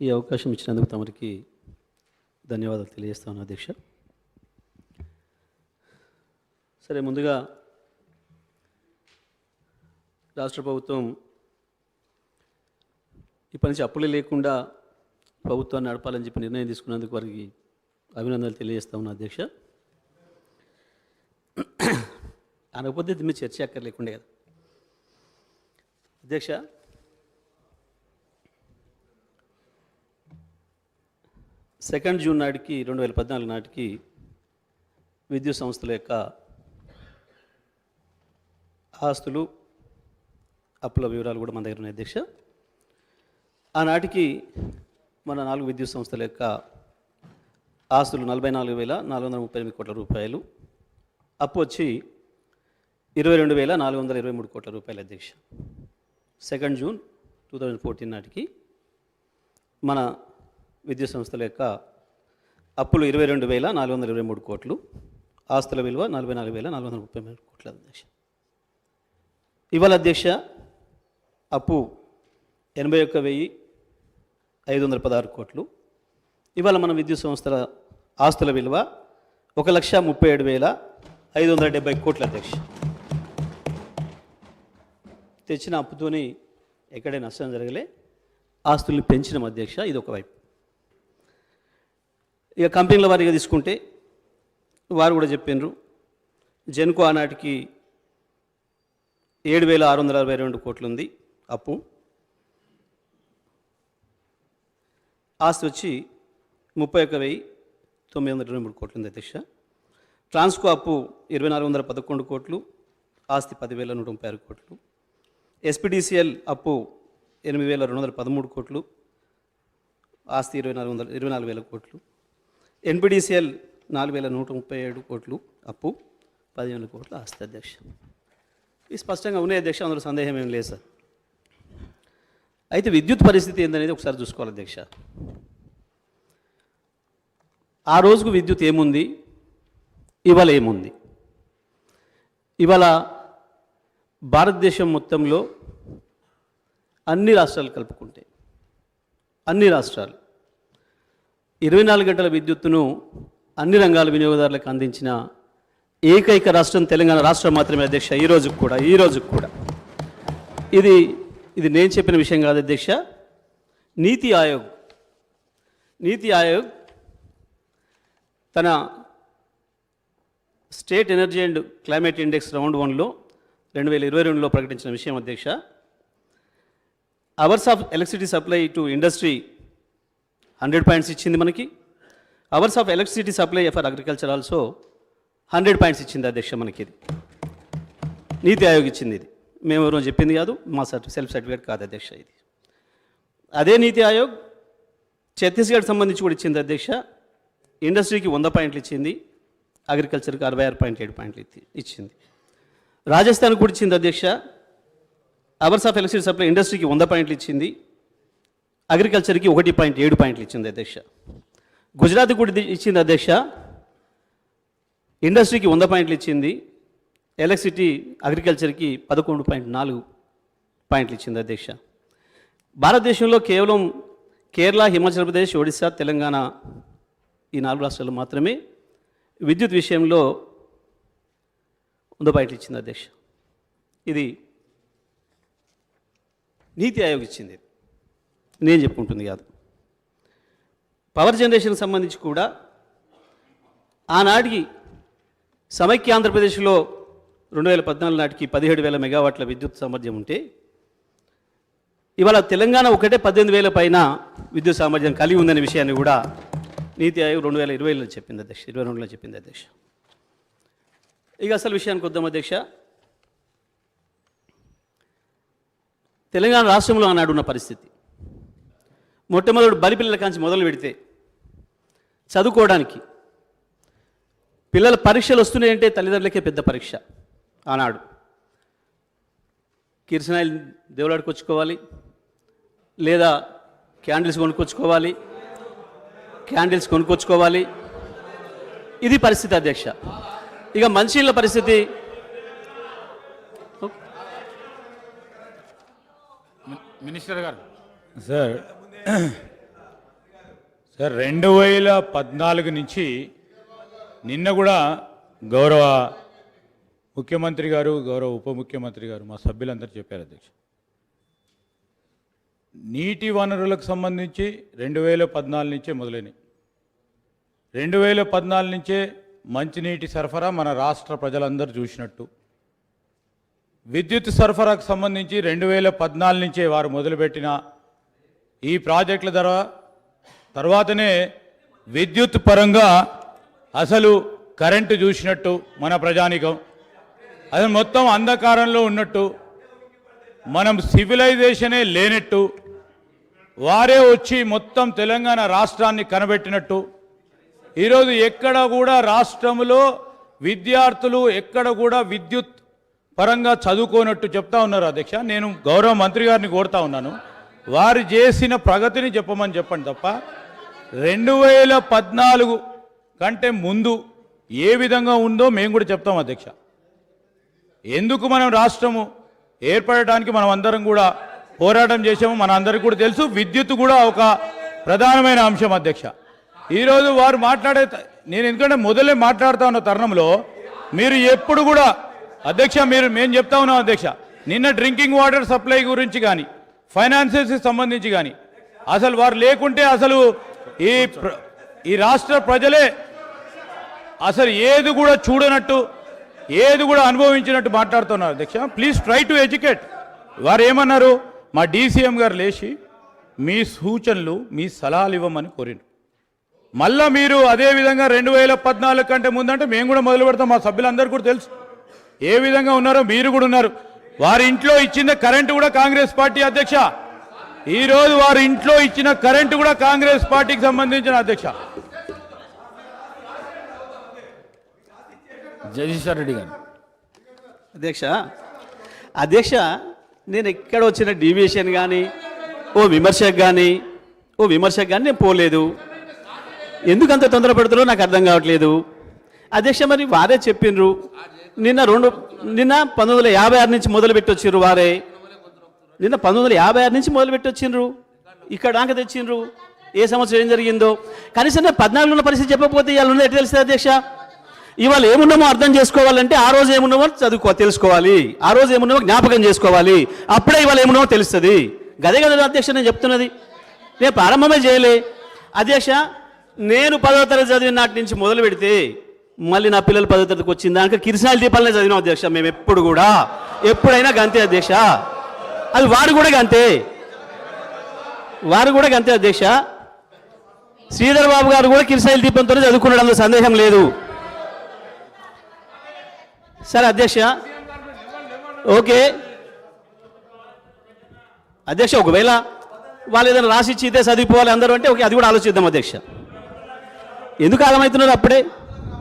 ఈ అవకాశం ఇచ్చినందుకు తమరికి ధన్యవాదాలు తెలియజేస్తాను అధ్యక్ష సరే ముందుగా రాష్ట్ర ప్రభుత్వం ఇప్పటి నుంచి అప్పులు లేకుండా ప్రభుత్వాన్ని నడపాలని చెప్పి నిర్ణయం తీసుకున్నందుకు వారికి అభినందనలు తెలియజేస్తా ఉన్నా అధ్యక్ష అనకపోతే దీని మీద చర్చ అక్కర్లేకుండే కదా. అధ్యక్ష సెకండ్ జూన్ నాటికి రెండు వేల పద్నాలుగు నాటికి విద్యుత్ సంస్థల యొక్క ఆస్తులు అప్పుల వివరాలు కూడా మన దగ్గర ఉన్నాయి అధ్యక్ష. ఆనాటికి మన నాలుగు విద్యుత్ సంస్థల యొక్క ఆస్తులు నలభై నాలుగు వేల నాలుగు వందల ముప్పై ఎనిమిది కోట్ల రూపాయలు. అప్పు వచ్చి ఇరవై రెండు వేల నాలుగు వందల ఇరవై మూడు కోట్ల రూపాయలు అధ్యక్ష. Second June two thousand fourteen నాటికి మన విద్యుత్ సంస్థల యొక్క అప్పులు ఇరవై రెండు వేల నాలుగు వందల ఇరవై మూడు కోట్లు ఆస్తుల విలువ నలభై నాలుగు వేల నాలుగు వందల ముప్పై మూడు కోట్ల అధ్యక్ష. ఇవాళ అధ్యక్ష అప్పు ఎనభై ఒక్క వెయ్యి ఐదు వందల పదహారు కోట్లు. ఇవాళ మన విద్యుత్ సంస్థల ఆస్తుల విలువ ఒక లక్ష ముప్పై ఏడు వేల ఐదు వందల డెబ్బై కోట్ల అధ్యక్ష. తెచ్చిన అప్పుతోని ఎక్కడే నష్టం జరగలే ఆస్తుల్ని పెంచిన అధ్యక్ష ఇది ఒక వైపు. ఇక కంపెనీల వారిగా తీసుకుంటే వారు కూడా చెప్పినారు. జెన్కో ఆనాటికి ఏడు వేల ఆరు వందల అరవై రెండు కోట్లు ఉంది అప్పు. ఆస్తి వచ్చి ముప్పై ఒక్క వెయ్యి తొమ్మిది వందల ఇరవై మూడు కోట్లు ఉంది అధ్యక్ష. ట్రాన్స్కో అప్పు ఇరవై నాలుగు వందల పదకొండు కోట్లు ఆస్తి పదివేల నూట ముప్పై ఆరు కోట్లు. ఎస్పీడీసీఎల్ అప్పు ఎనిమిది వేల రెండు వందల పదమూడు కోట్లు ఆస్తి ఇరవై నాలుగు వందల ఇరవై నాలుగు వేల కోట్లు. ఎన్పిడిసిఎల్ నాలుగు వేల నూట ముప్పై ఏడు కోట్లు అప్పు పదిహేను కోట్ల ఆస్తి అధ్యక్ష. ఇది స్పష్టంగా ఉన్నాయి అధ్యక్ష అందులో సందేహం ఏం లేదు సార్. అయితే విద్యుత్ పరిస్థితి ఏందనేది ఒకసారి చూసుకోవాలి అధ్యక్ష. ఆ రోజుకు విద్యుత్ ఏముంది? ఇవాళ ఏముంది? ఇవాళ భారతదేశం మొత్తంలో అన్ని రాష్ట్రాలు కలుపుకుంటే అన్ని రాష్ట్రాలు ఇరవై నాలుగు గంటల విద్యుత్తును అన్ని రంగాల వినియోగదారులకు అందించిన ఏకైక రాష్ట్రం తెలంగాణ రాష్ట్రం మాత్రమే అధ్యక్ష ఈ రోజుకు కూడా ఈ రోజుకు కూడా. ఇది ఇది నేను చెప్పిన విషయం కాదు అధ్యక్ష. నీతి ఆయోగ్ నీతి ఆయోగ్ తన state energy and climate index round వన్లో రెండు వేల ఇరవై రెండులో ప్రకటించిన విషయం అధ్యక్ష. Hours of electricity supply to industry hundred points ఇచ్చింది మనకి. Hours of electricity supply for agriculture also hundred points ఇచ్చింది అధ్యక్ష మనకి ఇది. నీతి ఆయోగ్ ఇచ్చింది ఇది. మేము ఎవరో చెప్పింది కాదు మా సర్టి సెల్ఫ్ సర్టిఫికేట్ కాదు అధ్యక్ష ఇది. అదే నీతి ఆయోగ్ ఛత్తీస్గఢ్ సంబంధించి కూడా ఇచ్చింది అధ్యక్ష. ఇండస్ట్రీకి వంద పాయింట్లు ఇచ్చింది అగ్రికల్చర్కి అరవై ఆరు పాయింట్ ఏడు పాయింట్లు ఇచ్చి- ఇచ్చింది. రాజస్థాన్ కూడా ఇచ్చింది అధ్యక్ష. అవర్స్ ఆఫ్ ఎలక్ట్రిసిటీ సప్లై ఇండస్ట్రీకి వంద పాయింట్లు ఇచ్చింది అగ్రికల్చర్కి ఒకటి పాయింట్ ఏడు పాయింట్లు ఇచ్చింది అధ్యక్ష. గుజరాత్ కూడా ఇచ్చింది అధ్యక్ష. ఇండస్ట్రీకి వంద పాయింట్లు ఇచ్చింది. ఎలక్ట్రిసిటీ అగ్రికల్చర్కి పదకొండు పాయింట్ నాలుగు పాయింట్లు ఇచ్చింది అధ్యక్ష. భారతదేశంలో కేవలం కేరళ హిమాచల్ ప్రదేశ్ ఒడిశా తెలంగాణ ఈ నాలుగు రాష్ట్రాలు మాత్రమే విద్యుత్ విషయంలో వంద పాయింట్లు ఇచ్చింది అధ్యక్ష. ఇది నీతి ఆయోగ్ ఇచ్చింది. నేను చెప్పుకుంటుంది కాదు. పవర్ జనరేషన్కి సంబంధించి కూడా ఆనాటికి సమైక్య ఆంధ్రప్రదేశ్లో రెండు వేల పద్నాలుగు నాటికి పదిహేడు వేల మెగావాట్ల విద్యుత్ సామర్థ్యం ఉంటే ఇవాళ తెలంగాణ ఒకటే పద్దెనిమిది వేల పైన విద్యుత్ సామర్థ్యం కలిగి ఉందనే విషయాన్ని కూడా నీతి ఆయోగ్ రెండు వేల ఇరవైలో చెప్పింది అధ్యక్ష ఇరవై రెండులో చెప్పింది అధ్యక్ష. ఇక అసలు విషయానికి వద్దాం అధ్యక్ష. తెలంగాణ రాష్ట్రంలో ఆనాడు ఉన్న పరిస్థితి. మొట్టమొదటి బలిపిల్లల కాంచి మొదలు పెడితే చదువుకోవడానికి పిల్లల పరీక్షలు వస్తున్నాయంటే తల్లిదండ్రులకే పెద్ద పరీక్ష ఆనాడు. కిరసనాయిల్ దేవులాడుకొచ్చుకోవాలి లేదా క్యాండిల్స్ కొనుక్కొచ్చుకోవాలి క్యాండిల్స్ కొనుక్కొచ్చుకోవాలి. ఇది పరిస్థితి అధ్యక్ష. ఇక మంచిళ్ళ పరిస్థితి. మినిస్టర్ గారు. సార్ సార్ రెండు వేల పద్నాలుగు నుంచి నిన్న కూడా గౌరవ ముఖ్యమంత్రి గారు గౌరవ ఉప ముఖ్యమంత్రి గారు మా సభ్యులందరూ చెప్పారు అధ్యక్ష. నీటి వనరులకు సంబంధించి రెండు వేల పద్నాలుగు నుంచే మొదలైనవి. రెండు వేల పద్నాలుగు నుంచే మంచినీటి సరఫరా మన రాష్ట్ర ప్రజలందరూ చూసినట్టు. విద్యుత్ సరఫరాకు సంబంధించి రెండు వేల పద్నాలుగు నుంచే వారు మొదలుపెట్టిన ఈ ప్రాజెక్టుల ధర తర్వాతనే విద్యుత్ పరంగా అసలు కరెంటు చూసినట్టు మన ప్రజానికం. అది మొత్తం అంధకారంలో ఉన్నట్టు మనం సివిలైజేషనే లేనట్టు వారే వచ్చి మొత్తం తెలంగాణ రాష్ట్రాన్ని కనబెట్టినట్టు. ఈరోజు ఎక్కడ కూడా రాష్ట్రంలో విద్యార్థులు ఎక్కడ కూడా విద్యుత్ పరంగా చదువుకోనట్టు చెప్తా ఉన్నారు అధ్యక్ష? నేను గౌరవ మంత్రి గారిని కోరుతా ఉన్నాను. వారు చేసిన ప్రగతిని చెప్పమని చెప్పండి తప్ప రెండు వేల పద్నాలుగు కంటే ముందు ఏ విధంగా ఉందో మేము కూడా చెప్తాం అధ్యక్ష. ఎందుకు మనం రాష్ట్రము ఏర్పడటానికి మనం అందరం కూడా పోరాటం చేసాము మన అందరికీ కూడా తెలుసు. విద్యుత్ కూడా ఒక ప్రధానమైన అంశం అధ్యక్ష. ఈరోజు వారు మాట్లాడే నేను ఎందుకంటే మొదలే మాట్లాడుతా ఉన్న తరుణంలో మీరు ఎప్పుడు కూడా అధ్యక్ష మీరు మేము చెప్తా ఉన్నాం అధ్యక్ష. నిన్న డ్రింకింగ్ వాటర్ సప్లై గురించి కానీ ఫైనాన్సెస్కి సంబంధించి కానీ అసలు వారు లేకుంటే అసలు ఈ ఈ రాష్ట్ర ప్రజలే అసలు ఏది కూడా చూడనట్టు ఏది కూడా అనుభవించినట్టు మాట్లాడుతున్నారు అధ్యక్ష. ప్లీజ్ ట్రై టు ఎడ్యుకేట్ వారు ఏమన్నారు మా డీసీఎం గారు లేచి మీ సూచనలు మీ సలహాలు ఇవ్వమని కోరిండు. మళ్ళా మీరు అదే విధంగా రెండు వేల పద్నాలుగు కంటే ముందంటే మేము కూడా మొదలు పెడతాం మా సభ్యులందరూ కూడా తెలుసు. ఏ విధంగా ఉన్నారో మీరు కూడా ఉన్నారు. వారి ఇంట్లో ఇచ్చిన కరెంటు కూడా కాంగ్రెస్ పార్టీ అధ్యక్ష. ఈ రోజు వారి ఇంట్లో ఇచ్చిన కరెంటు కూడా కాంగ్రెస్ పార్టీకి సంబంధించిన అధ్యక్ష. జగదీశ్వర్ రెడ్డి గారు. అధ్యక్ష అధ్యక్ష నేను ఎక్కడ వచ్చిన డీవియేషన్ కానీ ఓ విమర్శకు కానీ ఓ విమర్శకు కానీ నేను పోలేదు. ఎందుకు అంత తొందరపడుతుందో నాకు అర్థం కావట్లేదు. అధ్యక్ష మరి వారే చెప్పిండ్రు నిన్న రెండు నిన్న పంతొమ్మిది వందల యాభై ఆరు నుంచి మొదలుపెట్టి వచ్చిర్రు వారే. నిన్న పంతొమ్మిది వందల యాభై ఆరు నుంచి మొదలుపెట్టి వచ్చిండ్రు ఇక్కడ దాకా తెచ్చిండ్రు. ఏ సంవత్సరం ఏం జరిగిందో. కనీసం నేను పద్నాలుగు ఉన్న పరిస్థితి చెప్పకపోతే ఇవాళ ఉన్నది ఎట్లా తెలుస్తుంది అధ్యక్ష? ఇవాళ ఏమున్నామో అర్థం చేసుకోవాలంటే ఆ రోజు ఏమున్నామో చదువుకో తెలుసుకోవాలి. ఆ రోజు ఏమున్నామో జ్ఞాపకం చేసుకోవాలి. అప్పుడే ఇవాళ ఏమున్నామో తెలుస్తుంది. గదే గదే అధ్యక్ష నేను చెప్తున్నది. నేను ప్రారంభమే చేయలే. అధ్యక్ష నేను పదో తరగతి చదివిన నాటి నుంచి మొదలు పెడితే మళ్ళీ నా పిల్లలు పదో తరగతికి వచ్చిన దానికి కిరసనాల దీపాలనే చదివినాం అధ్యక్ష మేము ఎప్పుడు కూడా. ఎప్పుడైనా గంతే అధ్యక్ష. అది వారు కూడా గంతే. వారు కూడా గంతే అధ్యక్ష. శ్రీధర్ బాబు గారు కూడా కిరసాయిల దీపంతోనే చదువుకున్నాడు అందులో సందేహం లేదు. సరే అధ్యక్ష. ఓకే. అధ్యక్ష ఒకవేళ వాళ్ళు ఏదైనా రాసి ఇచ్చి ఇదే చదివిపోవాలి అందరూ అంటే ఓకే అది కూడా ఆలోచిద్దాం అధ్యక్ష. ఎందుకు ఆగమవుతున్నారు అప్పుడే?